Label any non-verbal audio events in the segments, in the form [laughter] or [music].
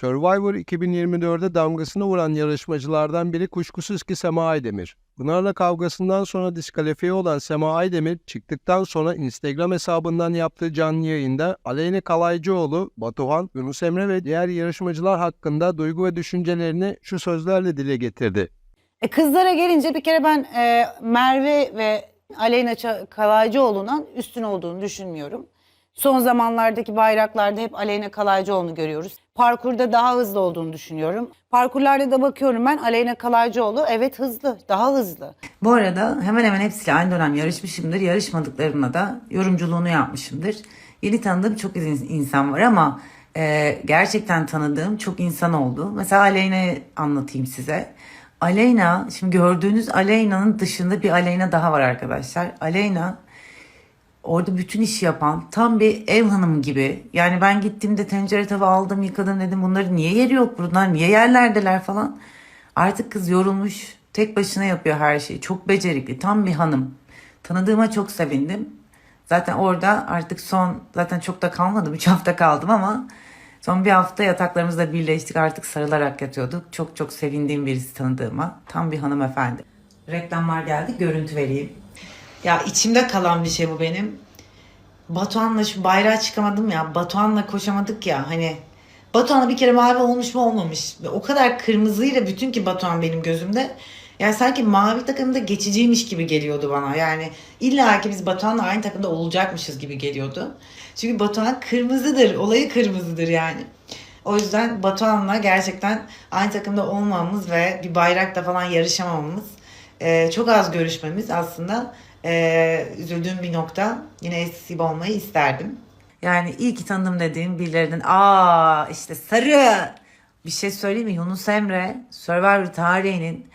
Survivor 2024'de damgasını vuran yarışmacılardan biri kuşkusuz ki Sema Aydemir. Pınar'la kavgasından sonra diskalifiye olan Sema Aydemir çıktıktan sonra Instagram hesabından yaptığı canlı yayında Aleyna Kalaycıoğlu, Batuhan, Yunus Emre ve diğer yarışmacılar hakkında duygu ve düşüncelerini şu sözlerle dile getirdi. E kızlara gelince bir kere ben e, Merve ve Aleyna Kalaycıoğlu'ndan üstün olduğunu düşünmüyorum. Son zamanlardaki bayraklarda hep Aleyna Kalaycıoğlu'nu görüyoruz. Parkurda daha hızlı olduğunu düşünüyorum. Parkurlarda da bakıyorum ben Aleyna Kalaycıoğlu evet hızlı, daha hızlı. Bu arada hemen hemen hepsiyle aynı dönem yarışmışımdır. Yarışmadıklarımla da yorumculuğunu yapmışımdır. Yeni tanıdığım çok in- insan var ama e, gerçekten tanıdığım çok insan oldu. Mesela Aleyna'yı anlatayım size. Aleyna, şimdi gördüğünüz Aleyna'nın dışında bir Aleyna daha var arkadaşlar. Aleyna orada bütün işi yapan tam bir ev hanımı gibi. Yani ben gittiğimde tencere tava aldım yıkadım dedim bunları niye yeri yok bunlar niye yerlerdeler falan. Artık kız yorulmuş tek başına yapıyor her şeyi çok becerikli tam bir hanım. Tanıdığıma çok sevindim. Zaten orada artık son zaten çok da kalmadım 3 hafta kaldım ama son bir hafta yataklarımızla birleştik artık sarılarak yatıyorduk. Çok çok sevindiğim birisi tanıdığıma tam bir hanımefendi. Reklamlar geldi görüntü vereyim. Ya içimde kalan bir şey bu benim. Batuhan'la şu bayrağa çıkamadım ya. Batuhan'la koşamadık ya hani. Batuhan'la bir kere mavi olmuş mu olmamış. O kadar kırmızıyla bütün ki Batuhan benim gözümde. Yani sanki mavi takımda geçiciymiş gibi geliyordu bana. Yani illa ki biz Batuhan'la aynı takımda olacakmışız gibi geliyordu. Çünkü Batuhan kırmızıdır. Olayı kırmızıdır yani. O yüzden Batuhan'la gerçekten aynı takımda olmamamız ve bir bayrakta falan yarışamamamız, çok az görüşmemiz aslında e, üzüldüğüm bir nokta. Yine eskisi olmayı isterdim. Yani iyi ki tanıdım dediğim birilerinin aa işte sarı bir şey söyleyeyim mi? Yunus Emre Survivor tarihinin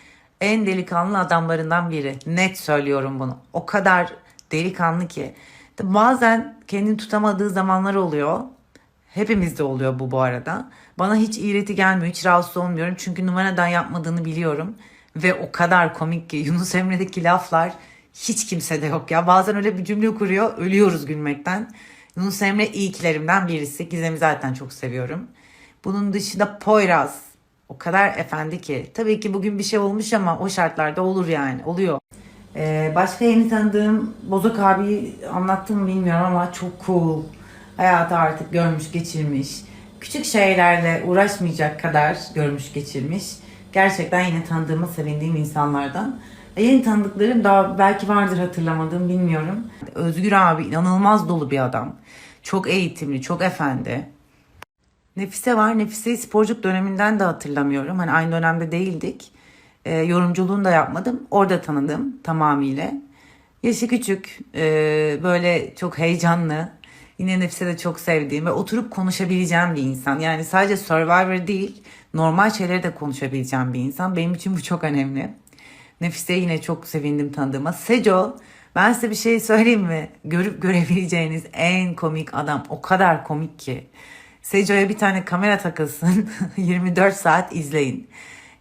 en delikanlı adamlarından biri. Net söylüyorum bunu. O kadar delikanlı ki. Bazen kendini tutamadığı zamanlar oluyor. Hepimizde oluyor bu bu arada. Bana hiç iğreti gelmiyor, hiç rahatsız olmuyorum. Çünkü numaradan yapmadığını biliyorum. Ve o kadar komik ki Yunus Emre'deki laflar hiç kimsede yok ya. Bazen öyle bir cümle kuruyor, ölüyoruz gülmekten. Yunus Emre ilklerimden birisi. Gizem'i zaten çok seviyorum. Bunun dışında Poyraz. O kadar efendi ki. Tabii ki bugün bir şey olmuş ama o şartlarda olur yani. Oluyor. Ee, başka yeni tanıdığım Bozok abi anlattım mı bilmiyorum ama çok cool. Hayatı artık görmüş geçirmiş. Küçük şeylerle uğraşmayacak kadar görmüş geçirmiş. Gerçekten yine tanıdığıma sevindiğim insanlardan. Yeni tanıdıklarım daha belki vardır hatırlamadığım bilmiyorum. Özgür abi inanılmaz dolu bir adam. Çok eğitimli, çok efendi. Nefise var. Nefise'yi sporculuk döneminden de hatırlamıyorum. Hani aynı dönemde değildik. E, yorumculuğunu da yapmadım. Orada tanıdım tamamıyla. Yaşı küçük, e, böyle çok heyecanlı. Yine Nefise de çok sevdiğim ve oturup konuşabileceğim bir insan. Yani sadece Survivor değil, normal şeyleri de konuşabileceğim bir insan. Benim için bu çok önemli. Nefise'ye yine çok sevindim tanıdığıma. Seco, ben size bir şey söyleyeyim mi? Görüp görebileceğiniz en komik adam. O kadar komik ki. Seco'ya bir tane kamera takılsın. [laughs] 24 saat izleyin.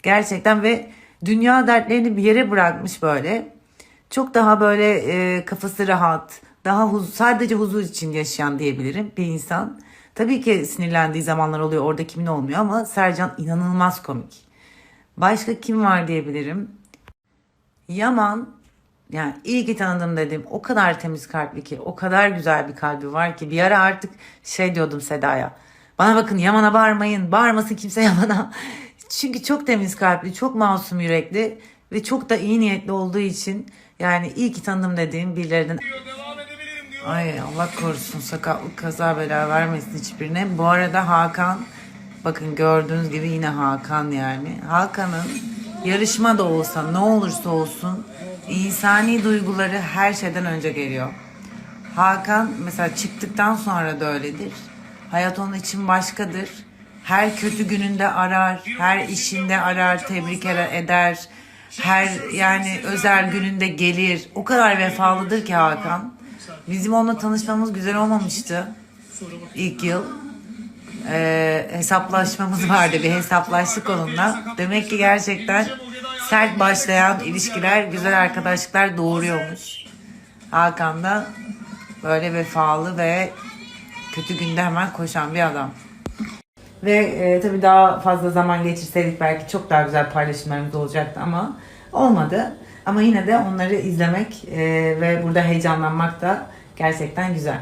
Gerçekten ve dünya dertlerini bir yere bırakmış böyle. Çok daha böyle e, kafası rahat, daha huz sadece huzur için yaşayan diyebilirim bir insan. Tabii ki sinirlendiği zamanlar oluyor orada kimin olmuyor ama Sercan inanılmaz komik. Başka kim var diyebilirim. Yaman yani iyi ki tanıdım dedim. O kadar temiz kalpli ki, o kadar güzel bir kalbi var ki. Bir ara artık şey diyordum Seda'ya. Bana bakın Yaman'a bağırmayın, bağırmasın kimse [laughs] Yaman'a. Çünkü çok temiz kalpli, çok masum yürekli ve çok da iyi niyetli olduğu için yani iyi ki tanıdım dediğim birilerinin Ay Allah korusun sakatlık kaza bela vermesin hiçbirine. Bu arada Hakan bakın gördüğünüz gibi yine Hakan yani. Hakan'ın yarışma da olsa ne olursa olsun insani duyguları her şeyden önce geliyor. Hakan mesela çıktıktan sonra da öyledir. Hayat onun için başkadır. Her kötü gününde arar, her işinde arar, tebrik eder. Her yani özel gününde gelir. O kadar vefalıdır ki Hakan. Bizim onunla tanışmamız güzel olmamıştı ilk yıl. Ee, hesaplaşmamız vardı bir hesaplaştık onunla. Demek ki gerçekten sert başlayan ilişkiler güzel arkadaşlıklar doğuruyormuş. Hakan da böyle vefalı ve kötü günde hemen koşan bir adam. Ve e, tabii daha fazla zaman geçirseydik belki çok daha güzel paylaşımlarımız olacaktı ama olmadı. Ama yine de onları izlemek e, ve burada heyecanlanmak da gerçekten güzel.